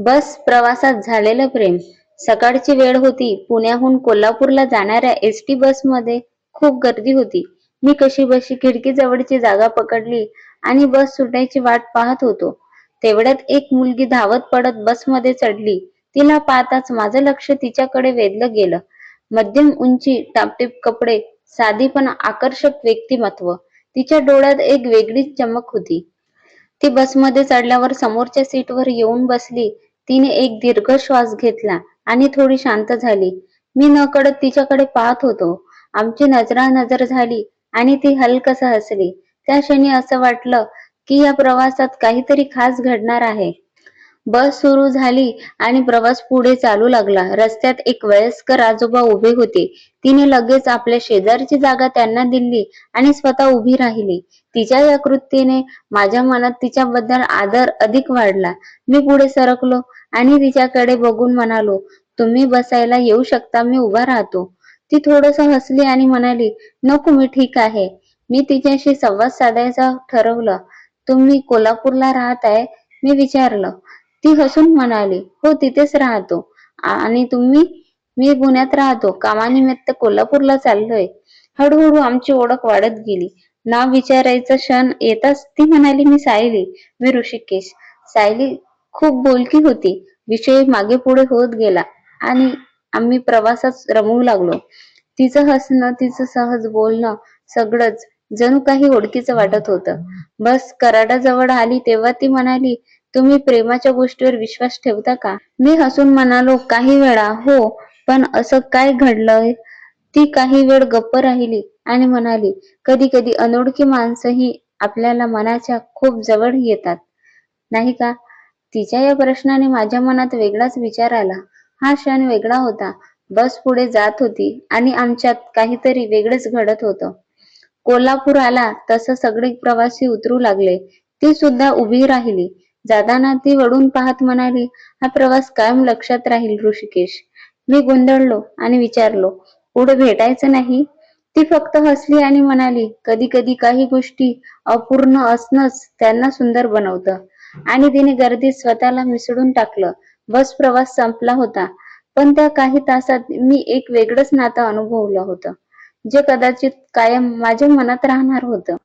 बस प्रवासात झालेलं प्रेम. सकाळची वेळ होती. पुण्याहून कोल्हापूरला जाणाऱ्या एस टी बसमध्ये खूप गर्दी होती. मी कशी बशी खिडकीजवळची जागा पकडली आणि बस सुटायची वाट पाहत होतो. तेवढ्यात एक मुलगी धावत पडत बसमध्ये चढली. तिला पाहताच माझं लक्ष तिच्याकडे वेधलं गेलं. मध्यम उंची टापटीप कपडे साधी पण आकर्षक व्यक्तिमत्व. तिच्या डोळ्यात एक वेगळीच चमक होती. ती बसमध्ये चढल्यावर समोरच्या सीटवर येऊन बसली. तिने एक दीर्घ श्वास घेतला आणि थोडी शांत झाली. मी नकळत तिच्याकडे पाहत होतो. आमची नजरानजर झाली आणि ती हलकस हसली. त्या क्षणी असं वाटलं की या प्रवासात काहीतरी खास घडणार आहे. बस सुरू झाली आणि प्रवास पुढे चालू लागला. रस्त्यात एक वयस्कर आजोबा उभे होते. तिने लगेच आपल्या शेजारची जागा त्यांना दिली आणि स्वतः उभी राहिली. तिच्या या कृतीने माझ्या मनात तिच्याबद्दल आदर अधिक वाढला. मी पुढे सरकलो आणि तिच्याकडे बघून म्हणालो तुम्ही बसायला येऊ शकता मी उभा राहतो. ती थोडस हसली आणि म्हणाली नको मी ठीक आहे. मी तिच्याशी संवाद साधायचा ठरवलं. तुम्ही कोल्हापूरला राहत आहे मी विचारलं. ती हसून म्हणाली हो तिथेच राहतो. आणि तुम्ही मी पुण्यात राहतो. कामानिमित्त कोल्हापूरला चाललोय. हळूहळू आमची ओळख वाढत गेली. नाव विचारायचा क्षण येताच ती म्हणाली मी सायली. मी ऋषिकेश. सायली खूप बोलकी होती. विषय मागे पुढे होत गेला आणि आम्ही प्रवासात रमू लागलो. तिचं हसणं तिचं सहज बोलणं सगळंच जणू काही ओळखीचं वाटत होतं. बस कराडाजवळ आली तेव्हा ती म्हणाली तुम्ही प्रेमाच्या गोष्टीवर विश्वास ठेवता का? मी हसून म्हणालो काही वेळा हो. पण असं काय घडलंय? ती काही वेळ गप्प राहिली आणि म्हणाली कधी कधी अनोळखी माणसंही आपल्याला मनाच्या खूप जवळ येतात. नाही का? तिच्या या प्रश्नाने माझ्या मनात वेगळाच विचार आला. हा क्षण वेगळा होता. बस पुढे जात होती आणि आमच्यात काहीतरी वेगळंच घडत होतं. कोल्हापूर आला तसं सगळे प्रवासी उतरू लागले. ती सुद्धा उभी राहिली. जाताना ती वळून पाहत म्हणाली हा प्रवास कायम लक्षात राहील ऋषिकेश. मी गोंधळलो आणि विचारलो पुढे भेटायचं नाही? ती फक्त हसली आणि म्हणाली कधी कधी काही गोष्टी अपूर्ण असणंच त्यांना सुंदर बनवतं. आणि तिने गर्दीत स्वतःला मिसळून टाकलं. बस प्रवास संपला होता पण त्या काही तासात मी एक वेगळंच नातं अनुभवलं होतं जे कदाचित कायम माझ्या मनात राहणार होतं.